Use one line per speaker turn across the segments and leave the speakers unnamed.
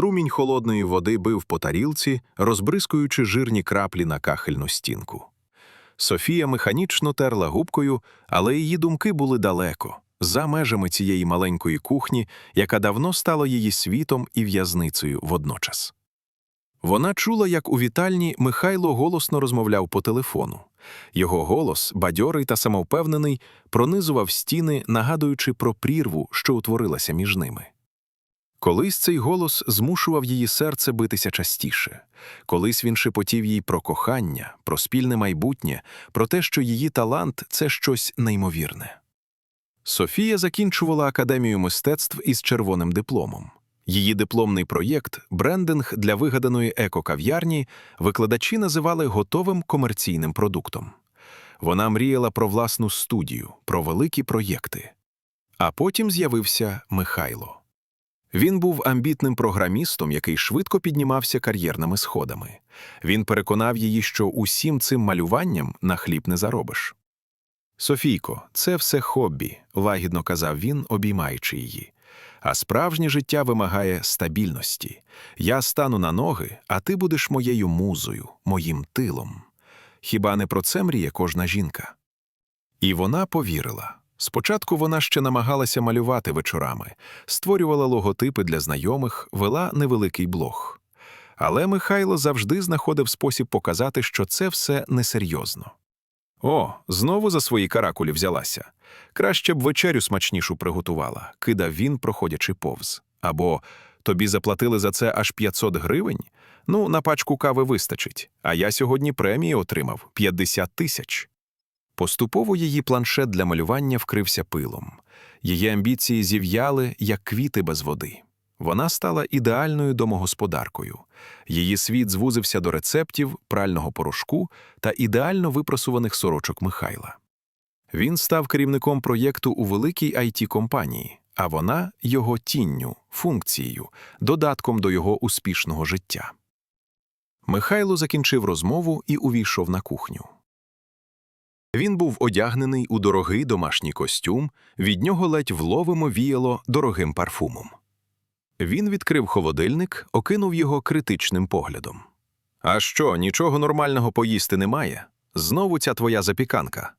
Струмінь холодної води бив по тарілці, розбризкуючи жирні краплі на кахельну стінку. Софія механічно терла губкою, але її думки були далеко, за межами цієї маленької кухні, яка давно стала її світом і в'язницею водночас. Вона чула, як у вітальні Михайло голосно розмовляв по телефону. Його голос, бадьорий та самовпевнений, пронизував стіни, нагадуючи про прірву, що утворилася між ними. Колись цей голос змушував її серце битися частіше. Колись він шепотів їй про кохання, про спільне майбутнє, про те, що її талант це щось неймовірне. Софія закінчувала академію мистецтв із червоним дипломом. Її дипломний проєкт, брендинг для вигаданої еко-кав'ярні, викладачі називали готовим комерційним продуктом. Вона мріяла про власну студію, про великі проєкти. А потім з'явився Михайло. Він був амбітним програмістом, який швидко піднімався кар'єрними сходами. Він переконав її, що усім цим малюванням на хліб не заробиш. Софійко, це все хобі, лагідно казав він, обіймаючи її. А справжнє життя вимагає стабільності. Я стану на ноги, а ти будеш моєю музою, моїм тилом. Хіба не про це мріє кожна жінка? І вона повірила. Спочатку вона ще намагалася малювати вечорами, створювала логотипи для знайомих, вела невеликий блог. Але Михайло завжди знаходив спосіб показати, що це все несерйозно. О, знову за свої каракулі взялася. Краще б вечерю смачнішу приготувала, кидав він, проходячи повз. Або тобі заплатили за це аж 500 гривень? Ну, на пачку кави вистачить, а я сьогодні премії отримав 50 тисяч. Поступово її планшет для малювання вкрився пилом. Її амбіції зів'яли, як квіти без води. Вона стала ідеальною домогосподаркою. Її світ звузився до рецептів, прального порошку та ідеально випросуваних сорочок Михайла. Він став керівником проєкту у великій it компанії а вона його тінню, функцією, додатком до його успішного життя. Михайло закінчив розмову і увійшов на кухню. Він був одягнений у дорогий домашній костюм, від нього ледь вловимо віяло дорогим парфумом. Він відкрив холодильник, окинув його критичним поглядом. А що, нічого нормального поїсти немає? Знову ця твоя запіканка.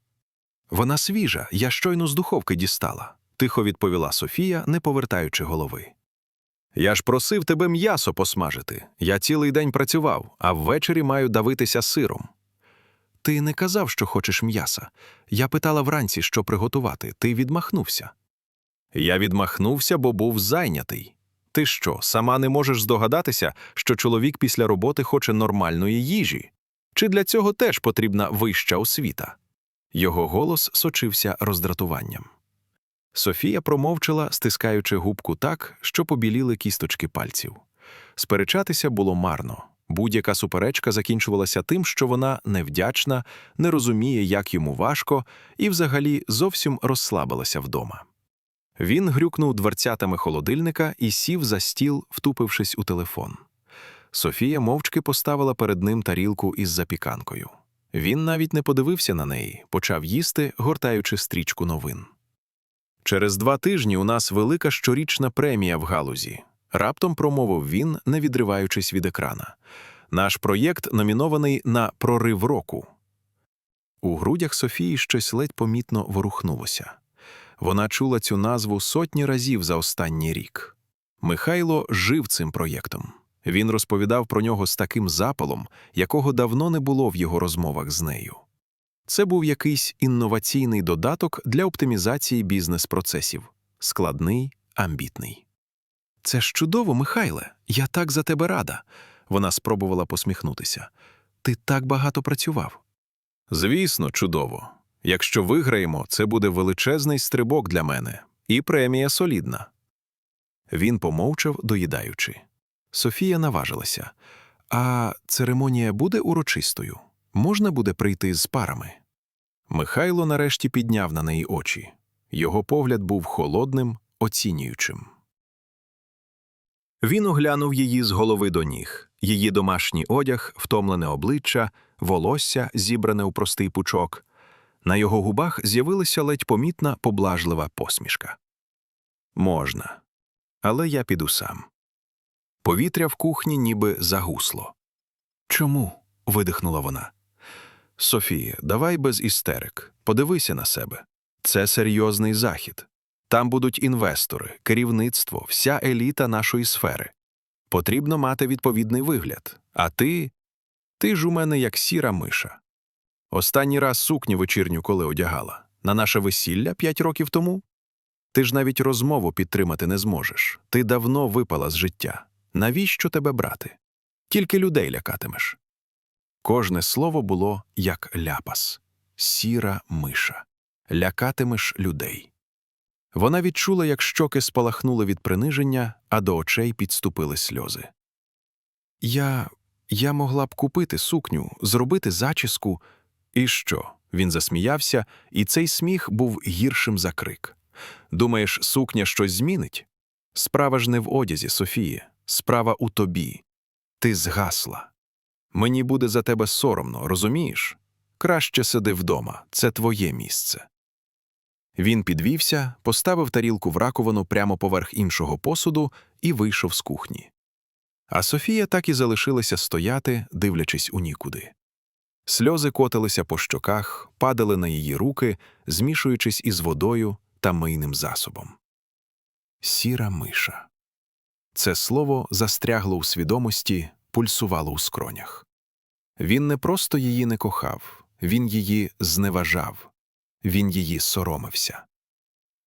Вона свіжа, я щойно з духовки дістала, тихо відповіла Софія, не повертаючи голови. Я ж просив тебе м'ясо посмажити. Я цілий день працював, а ввечері маю давитися сиром. Ти не казав, що хочеш м'яса. Я питала вранці, що приготувати. Ти відмахнувся. Я відмахнувся, бо був зайнятий. Ти що, сама не можеш здогадатися, що чоловік після роботи хоче нормальної їжі? Чи для цього теж потрібна вища освіта? Його голос сочився роздратуванням. Софія промовчала, стискаючи губку так, що побіліли кісточки пальців. Сперечатися було марно. Будь-яка суперечка закінчувалася тим, що вона невдячна, не розуміє, як йому важко, і взагалі зовсім розслабилася вдома. Він грюкнув дверцятами холодильника і сів за стіл, втупившись у телефон. Софія мовчки поставила перед ним тарілку із запіканкою. Він навіть не подивився на неї, почав їсти, гортаючи стрічку новин. Через два тижні у нас велика щорічна премія в галузі. Раптом промовив він, не відриваючись від екрана. Наш проєкт номінований на прорив року. У грудях Софії щось ледь помітно ворухнулося. Вона чула цю назву сотні разів за останній рік. Михайло жив цим проєктом. Він розповідав про нього з таким запалом, якого давно не було в його розмовах з нею. Це був якийсь інноваційний додаток для оптимізації бізнес-процесів складний, амбітний. Це ж чудово, Михайле, я так за тебе рада. Вона спробувала посміхнутися. Ти так багато працював. Звісно, чудово. Якщо виграємо, це буде величезний стрибок для мене, і премія солідна. Він помовчав, доїдаючи. Софія наважилася. А церемонія буде урочистою? Можна буде прийти з парами? Михайло нарешті підняв на неї очі. Його погляд був холодним, оцінюючим. Він оглянув її з голови до ніг, її домашній одяг, втомлене обличчя, волосся, зібране у простий пучок. На його губах з'явилася ледь помітна поблажлива посмішка. Можна, але я піду сам. Повітря в кухні ніби загусло. Чому? видихнула вона. Софія, давай без істерик. Подивися на себе. Це серйозний захід. Там будуть інвестори, керівництво, вся еліта нашої сфери. Потрібно мати відповідний вигляд. А ти. Ти ж у мене як сіра миша. Останній раз сукню вечірню коли одягала. На наше весілля п'ять років тому. Ти ж навіть розмову підтримати не зможеш. Ти давно випала з життя. Навіщо тебе брати? Тільки людей лякатимеш. Кожне слово було як ляпас сіра миша. Лякатимеш людей. Вона відчула, як щоки спалахнули від приниження, а до очей підступили сльози. Я. я могла б купити сукню, зробити зачіску. І що? Він засміявся, і цей сміх був гіршим за крик. Думаєш, сукня щось змінить? Справа ж не в одязі, Софіє, справа у тобі. Ти згасла. Мені буде за тебе соромно, розумієш? Краще сиди вдома, це твоє місце. Він підвівся, поставив тарілку в раковину прямо поверх іншого посуду і вийшов з кухні. А Софія так і залишилася стояти, дивлячись у нікуди. Сльози котилися по щоках, падали на її руки, змішуючись із водою та мийним засобом. Сіра миша. Це слово застрягло у свідомості, пульсувало у скронях. Він не просто її не кохав, він її зневажав, він її соромився.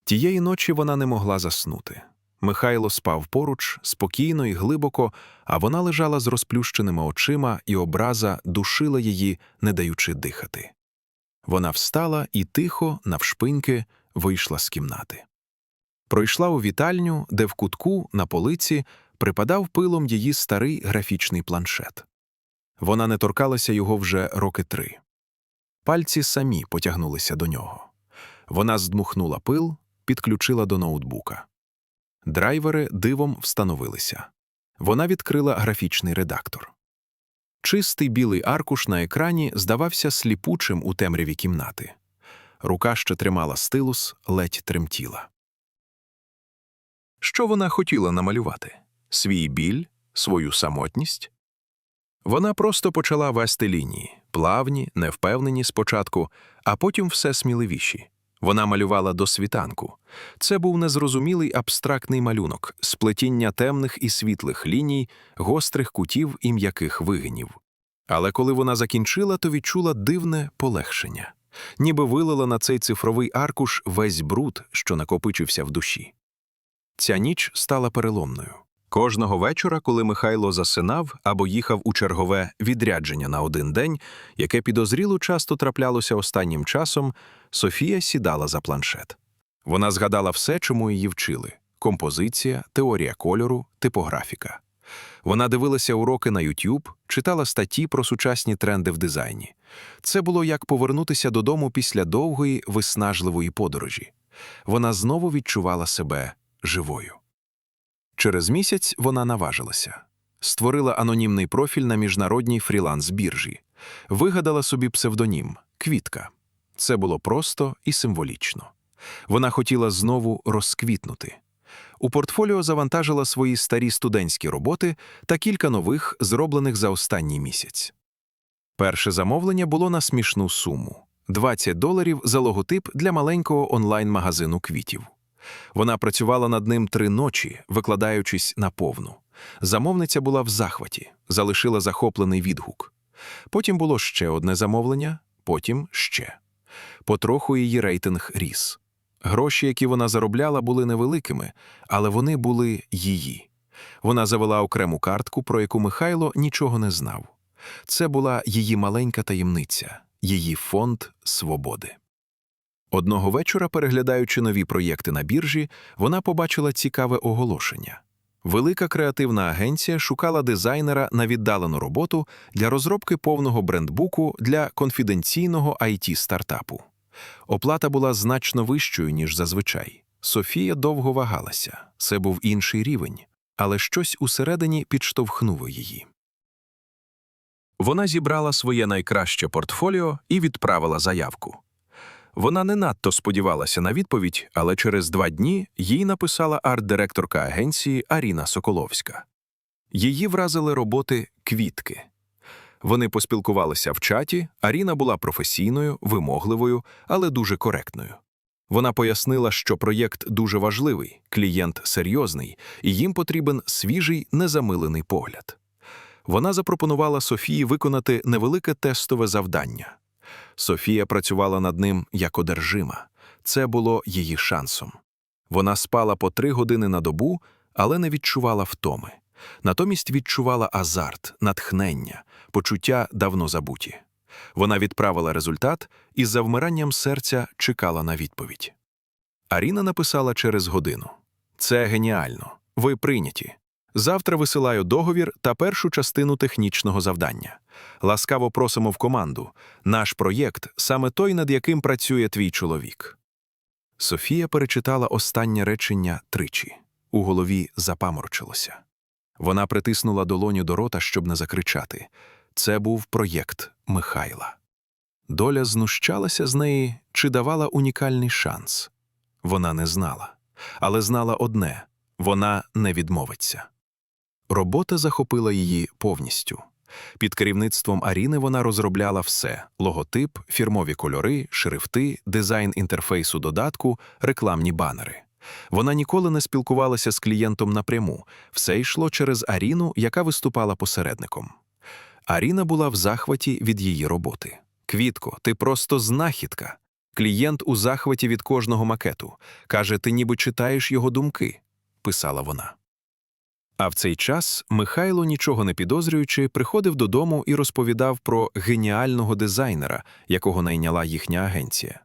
Тієї ночі вона не могла заснути. Михайло спав поруч, спокійно і глибоко, а вона лежала з розплющеними очима, і образа душила її, не даючи дихати. Вона встала і тихо, навшпиньки, вийшла з кімнати. Пройшла у вітальню, де в кутку, на полиці, припадав пилом її старий графічний планшет. Вона не торкалася його вже роки три. Пальці самі потягнулися до нього. Вона здмухнула пил, підключила до ноутбука. Драйвери дивом встановилися. Вона відкрила графічний редактор. Чистий білий аркуш на екрані здавався сліпучим у темряві кімнати. Рука, що тримала стилус, ледь тремтіла. Що вона хотіла намалювати? Свій біль, свою самотність? Вона просто почала вести лінії, плавні, невпевнені спочатку, а потім все сміливіші. Вона малювала до світанку. Це був незрозумілий абстрактний малюнок, сплетіння темних і світлих ліній, гострих кутів і м'яких вигинів. Але коли вона закінчила, то відчула дивне полегшення, ніби вилила на цей цифровий аркуш весь бруд, що накопичився в душі. Ця ніч стала переломною. Кожного вечора, коли Михайло засинав або їхав у чергове відрядження на один день, яке підозріло часто траплялося останнім часом, Софія сідала за планшет. Вона згадала все, чому її вчили: композиція, теорія кольору, типографіка. Вона дивилася уроки на YouTube, читала статті про сучасні тренди в дизайні. Це було як повернутися додому після довгої, виснажливої подорожі. Вона знову відчувала себе живою. Через місяць вона наважилася, створила анонімний профіль на міжнародній фріланс-біржі, вигадала собі псевдонім Квітка. Це було просто і символічно. Вона хотіла знову розквітнути. У портфоліо завантажила свої старі студентські роботи та кілька нових, зроблених за останній місяць. Перше замовлення було на смішну суму 20 доларів за логотип для маленького онлайн-магазину квітів. Вона працювала над ним три ночі, викладаючись на повну. Замовниця була в захваті, залишила захоплений відгук. Потім було ще одне замовлення, потім ще. Потроху її рейтинг ріс. Гроші, які вона заробляла, були невеликими, але вони були її. Вона завела окрему картку, про яку Михайло нічого не знав. Це була її маленька таємниця, її фонд свободи. Одного вечора, переглядаючи нові проєкти на біржі, вона побачила цікаве оголошення. Велика креативна агенція шукала дизайнера на віддалену роботу для розробки повного брендбуку для конфіденційного it стартапу. Оплата була значно вищою, ніж зазвичай. Софія довго вагалася, це був інший рівень, але щось усередині підштовхнуло її. Вона зібрала своє найкраще портфоліо і відправила заявку. Вона не надто сподівалася на відповідь, але через два дні їй написала арт-директорка агенції Аріна Соколовська. Її вразили роботи квітки. Вони поспілкувалися в чаті. Аріна була професійною, вимогливою, але дуже коректною. Вона пояснила, що проєкт дуже важливий, клієнт серйозний, і їм потрібен свіжий, незамилений погляд. Вона запропонувала Софії виконати невелике тестове завдання. Софія працювала над ним як одержима. Це було її шансом. Вона спала по три години на добу, але не відчувала втоми. Натомість відчувала азарт, натхнення, почуття давно забуті. Вона відправила результат і з завмиранням серця чекала на відповідь. Аріна написала через годину: Це геніально. Ви прийняті. Завтра висилаю договір та першу частину технічного завдання. Ласкаво просимо в команду. Наш проєкт саме той, над яким працює твій чоловік. Софія перечитала останнє речення тричі. У голові запаморочилося. Вона притиснула долоню до рота, щоб не закричати. Це був проєкт Михайла. Доля знущалася з неї чи давала унікальний шанс. Вона не знала, але знала одне вона не відмовиться. Робота захопила її повністю. Під керівництвом Аріни вона розробляла все: логотип, фірмові кольори, шрифти, дизайн інтерфейсу додатку, рекламні банери. Вона ніколи не спілкувалася з клієнтом напряму, все йшло через Аріну, яка виступала посередником. Аріна була в захваті від її роботи. Квітко, ти просто знахідка. Клієнт у захваті від кожного макету. Каже, ти ніби читаєш його думки, писала вона. А в цей час Михайло, нічого не підозрюючи, приходив додому і розповідав про геніального дизайнера, якого найняла їхня агенція.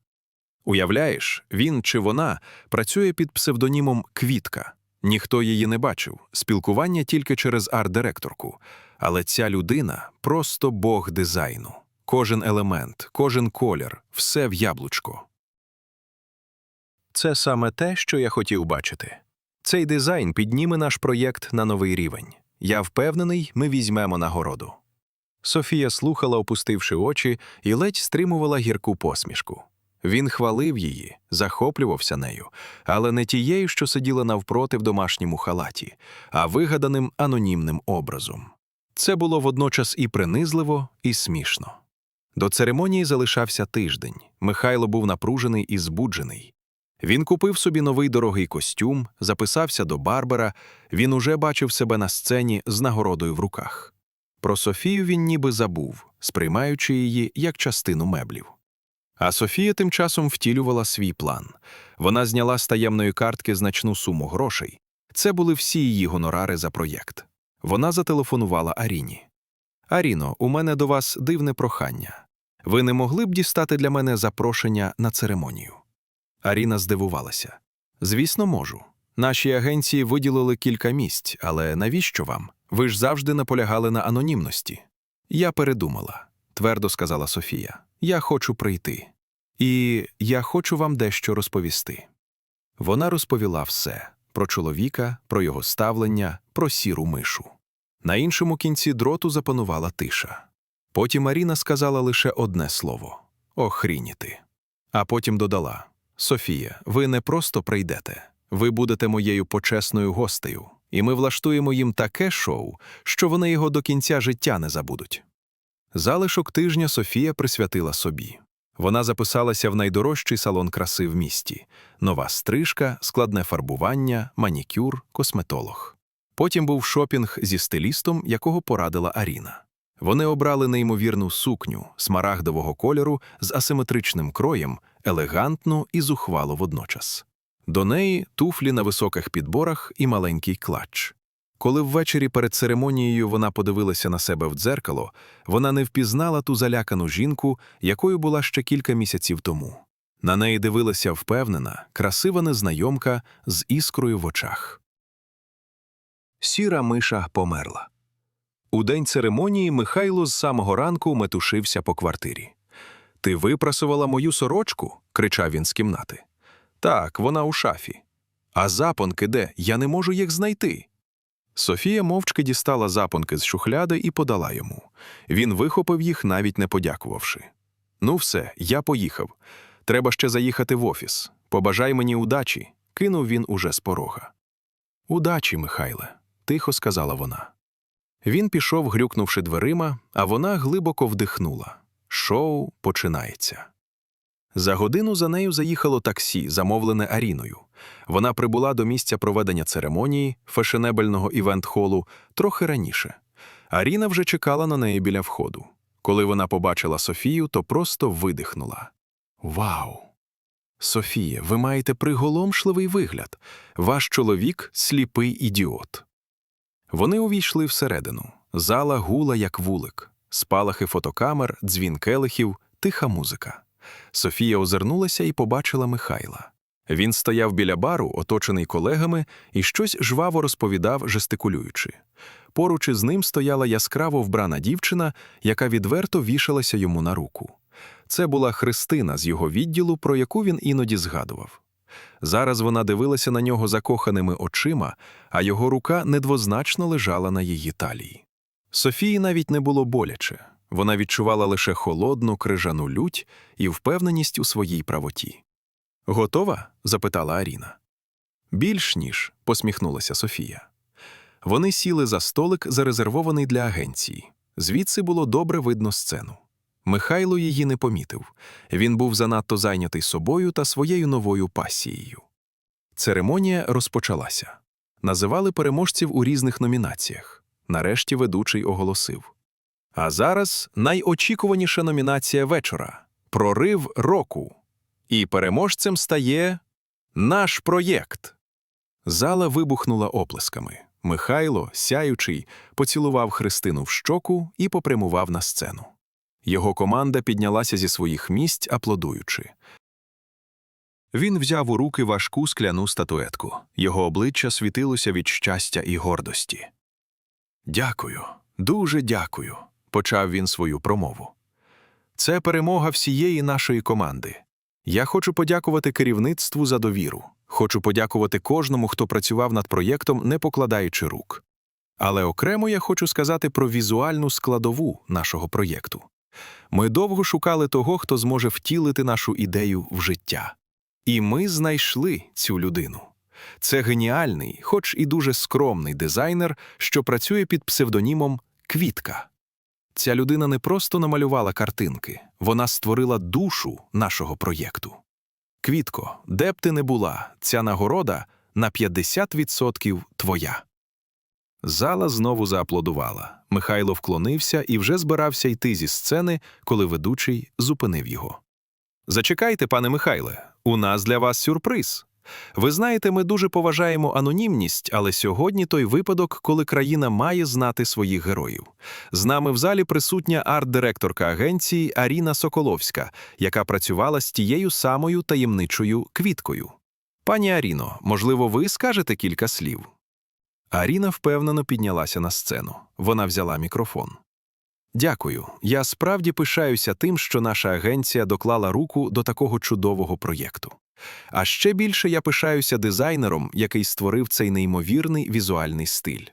Уявляєш, він чи вона працює під псевдонімом Квітка. Ніхто її не бачив, спілкування тільки через арт-директорку. Але ця людина просто бог дизайну. Кожен елемент, кожен колір, все в яблучко. Це саме те, що я хотів бачити. Цей дизайн підніме наш проєкт на новий рівень. Я впевнений, ми візьмемо нагороду. Софія слухала, опустивши очі, і ледь стримувала гірку посмішку. Він хвалив її, захоплювався нею, але не тією, що сиділа навпроти в домашньому халаті, а вигаданим анонімним образом. Це було водночас і принизливо, і смішно. До церемонії залишався тиждень. Михайло був напружений і збуджений. Він купив собі новий дорогий костюм, записався до Барбера, він уже бачив себе на сцені з нагородою в руках. Про Софію він ніби забув, сприймаючи її як частину меблів. А Софія тим часом втілювала свій план. Вона зняла з таємної картки значну суму грошей. Це були всі її гонорари за проєкт. Вона зателефонувала Аріні. Аріно, у мене до вас дивне прохання. Ви не могли б дістати для мене запрошення на церемонію? Аріна здивувалася. Звісно, можу. Нашій агенції виділили кілька місць, але навіщо вам? Ви ж завжди наполягали на анонімності. Я передумала, твердо сказала Софія. Я хочу прийти. І я хочу вам дещо розповісти. Вона розповіла все про чоловіка, про його ставлення, про сіру мишу. На іншому кінці дроту запанувала тиша. Потім Аріна сказала лише одне слово охрініти. А потім додала Софія, ви не просто прийдете, ви будете моєю почесною гостею, і ми влаштуємо їм таке шоу, що вони його до кінця життя не забудуть. Залишок тижня Софія присвятила собі. Вона записалася в найдорожчий салон краси в місті: нова стрижка, складне фарбування, манікюр, косметолог. Потім був шопінг зі стилістом, якого порадила Аріна. Вони обрали неймовірну сукню смарагдового кольору з асиметричним кроєм, елегантну і зухвалу водночас. До неї туфлі на високих підборах і маленький клач. Коли ввечері перед церемонією вона подивилася на себе в дзеркало, вона не впізнала ту залякану жінку, якою була ще кілька місяців тому. На неї дивилася впевнена, красива незнайомка з іскрою в очах. Сіра миша померла. У день церемонії Михайло з самого ранку метушився по квартирі. Ти випрасувала мою сорочку? кричав він з кімнати. Так, вона у шафі. А запонки де? Я не можу їх знайти. Софія мовчки дістала запонки з шухляди і подала йому. Він вихопив їх, навіть не подякувавши. Ну, все, я поїхав. Треба ще заїхати в офіс. Побажай мені удачі, кинув він уже з порога. Удачі, Михайле, тихо сказала вона. Він пішов, грюкнувши дверима, а вона глибоко вдихнула. Шоу починається. За годину за нею заїхало таксі, замовлене Аріною. Вона прибула до місця проведення церемонії фешенебельного івент-холу трохи раніше. Аріна вже чекала на неї біля входу. Коли вона побачила Софію, то просто видихнула. Вау! Софія, ви маєте приголомшливий вигляд. Ваш чоловік сліпий ідіот. Вони увійшли всередину. Зала гула, як вулик, спалахи фотокамер, дзвін келихів, тиха музика. Софія озирнулася і побачила Михайла. Він стояв біля бару, оточений колегами, і щось жваво розповідав, жестикулюючи. Поруч із ним стояла яскраво вбрана дівчина, яка відверто вішалася йому на руку. Це була Христина з його відділу, про яку він іноді згадував. Зараз вона дивилася на нього закоханими очима, а його рука недвозначно лежала на її талії. Софії навіть не було боляче. Вона відчувала лише холодну крижану лють і впевненість у своїй правоті. Готова? запитала Аріна. Більш ніж, посміхнулася Софія. Вони сіли за столик, зарезервований для агенції. Звідси було добре видно сцену. Михайло її не помітив. Він був занадто зайнятий собою та своєю новою пасією. Церемонія розпочалася. Називали переможців у різних номінаціях. Нарешті ведучий оголосив. А зараз найочікуваніша номінація вечора прорив року. І переможцем стає наш проєкт. Зала вибухнула оплесками. Михайло, сяючий, поцілував Христину в щоку і попрямував на сцену. Його команда піднялася зі своїх місць, аплодуючи. Він взяв у руки важку скляну статуетку. Його обличчя світилося від щастя і гордості. Дякую, дуже дякую, почав він свою промову. Це перемога всієї нашої команди. Я хочу подякувати керівництву за довіру. Хочу подякувати кожному, хто працював над проєктом, не покладаючи рук. Але окремо я хочу сказати про візуальну складову нашого проєкту. Ми довго шукали того, хто зможе втілити нашу ідею в життя. І ми знайшли цю людину. Це геніальний, хоч і дуже скромний дизайнер, що працює під псевдонімом Квітка. Ця людина не просто намалювала картинки, вона створила душу нашого проєкту. Квітко, де б ти не була, ця нагорода на 50% твоя. Зала знову зааплодувала. Михайло вклонився і вже збирався йти зі сцени, коли ведучий зупинив його. Зачекайте, пане Михайле, у нас для вас сюрприз. Ви знаєте, ми дуже поважаємо анонімність, але сьогодні той випадок, коли країна має знати своїх героїв. З нами в залі присутня арт-директорка агенції Аріна Соколовська, яка працювала з тією самою таємничою квіткою. Пані Аріно, можливо, ви скажете кілька слів. Аріна впевнено піднялася на сцену. Вона взяла мікрофон. Дякую. Я справді пишаюся тим, що наша агенція доклала руку до такого чудового проєкту. А ще більше я пишаюся дизайнером, який створив цей неймовірний візуальний стиль.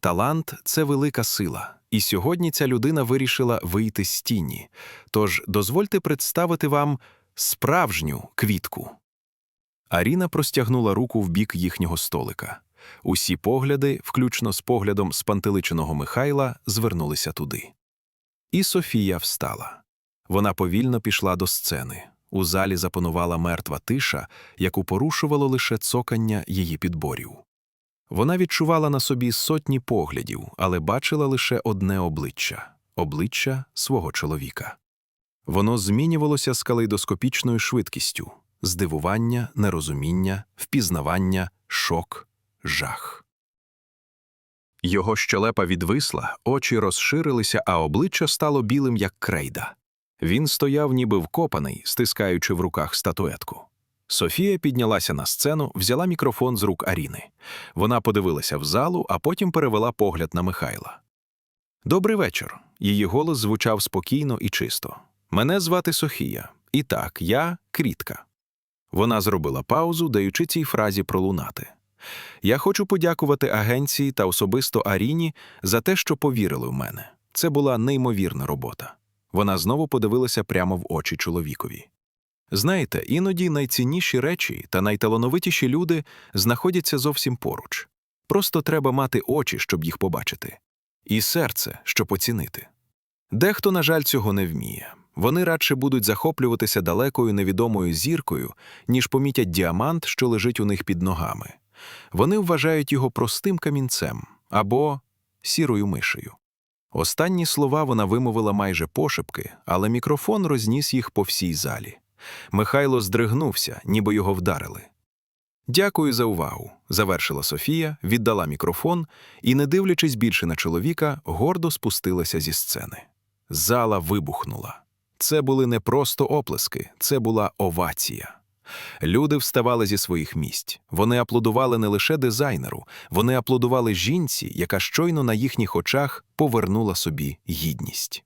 Талант це велика сила, і сьогодні ця людина вирішила вийти з тіні. Тож дозвольте представити вам справжню квітку. Аріна простягнула руку в бік їхнього столика. Усі погляди, включно з поглядом спантеличеного Михайла, звернулися туди. І Софія встала. Вона повільно пішла до сцени. У залі запанувала мертва тиша, яку порушувало лише цокання її підборів. Вона відчувала на собі сотні поглядів, але бачила лише одне обличчя обличчя свого чоловіка. Воно змінювалося з калейдоскопічною швидкістю здивування, нерозуміння, впізнавання, шок, жах. Його щелепа відвисла, очі розширилися, а обличчя стало білим, як крейда. Він стояв, ніби вкопаний, стискаючи в руках статуетку. Софія піднялася на сцену, взяла мікрофон з рук Аріни. Вона подивилася в залу, а потім перевела погляд на Михайла. Добрий вечір. Її голос звучав спокійно і чисто. Мене звати Софія. І так, я Крітка. Вона зробила паузу, даючи цій фразі пролунати. Я хочу подякувати агенції та особисто Аріні за те, що повірили в мене. Це була неймовірна робота. Вона знову подивилася прямо в очі чоловікові. Знаєте, іноді найцінніші речі та найталановитіші люди знаходяться зовсім поруч. Просто треба мати очі, щоб їх побачити. і серце, щоб оцінити. Дехто, на жаль, цього не вміє. Вони радше будуть захоплюватися далекою невідомою зіркою, ніж помітять діамант, що лежить у них під ногами. Вони вважають його простим камінцем або сірою мишею. Останні слова вона вимовила майже пошепки, але мікрофон розніс їх по всій залі. Михайло здригнувся, ніби його вдарили. Дякую за увагу, завершила Софія, віддала мікрофон і, не дивлячись більше на чоловіка, гордо спустилася зі сцени. Зала вибухнула. Це були не просто оплески, це була овація. Люди вставали зі своїх місць. Вони аплодували не лише дизайнеру, вони аплодували жінці, яка щойно на їхніх очах повернула собі гідність.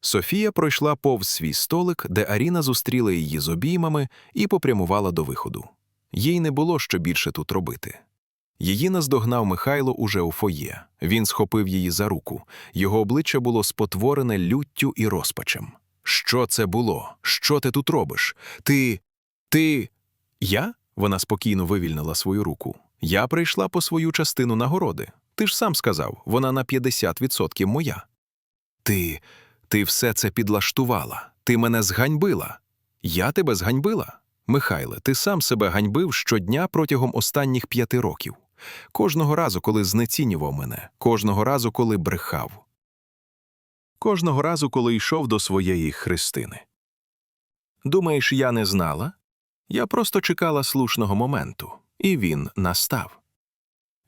Софія пройшла повз свій столик, де Аріна зустріла її з обіймами і попрямувала до виходу. Їй не було що більше тут робити. Її наздогнав Михайло уже у фоє. Він схопив її за руку. Його обличчя було спотворене люттю і розпачем. Що це було? Що ти тут робиш? Ти. Ти. Я? Вона спокійно вивільнила свою руку. Я прийшла по свою частину нагороди. Ти ж сам сказав, вона на 50% моя. Ти. ти все це підлаштувала. Ти мене зганьбила. Я тебе зганьбила? Михайле, ти сам себе ганьбив щодня протягом останніх п'яти років. Кожного разу, коли знецінював мене, кожного разу, коли брехав. Кожного разу, коли йшов до своєї Христини. Думаєш, я не знала? Я просто чекала слушного моменту, і він настав.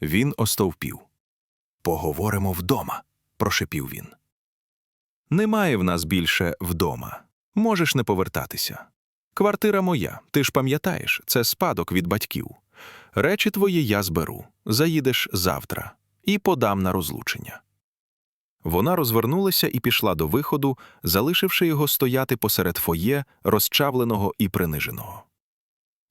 Він остовпів. Поговоримо вдома, прошепів він. Немає в нас більше вдома. Можеш не повертатися. Квартира моя, ти ж пам'ятаєш, це спадок від батьків. Речі твої я зберу, заїдеш завтра і подам на розлучення. Вона розвернулася і пішла до виходу, залишивши його стояти посеред фоє, розчавленого і приниженого.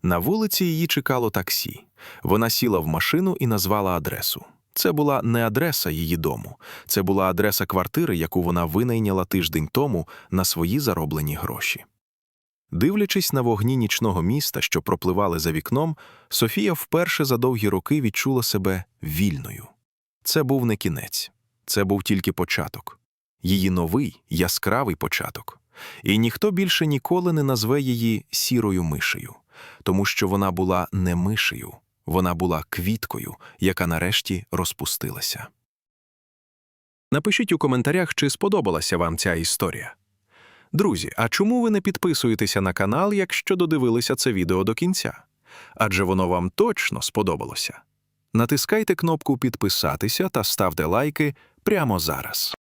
На вулиці її чекало таксі. Вона сіла в машину і назвала адресу. Це була не адреса її дому, це була адреса квартири, яку вона винайняла тиждень тому на свої зароблені гроші. Дивлячись на вогні нічного міста, що пропливали за вікном, Софія вперше за довгі роки відчула себе вільною. Це був не кінець, це був тільки початок. Її новий, яскравий початок. І ніхто більше ніколи не назве її сірою мишею, тому що вона була не мишею, вона була квіткою, яка нарешті розпустилася. Напишіть у коментарях, чи сподобалася вам ця історія. Друзі, а чому ви не підписуєтеся на канал, якщо додивилися це відео до кінця? Адже воно вам точно сподобалося. Натискайте кнопку підписатися та ставте лайки прямо зараз.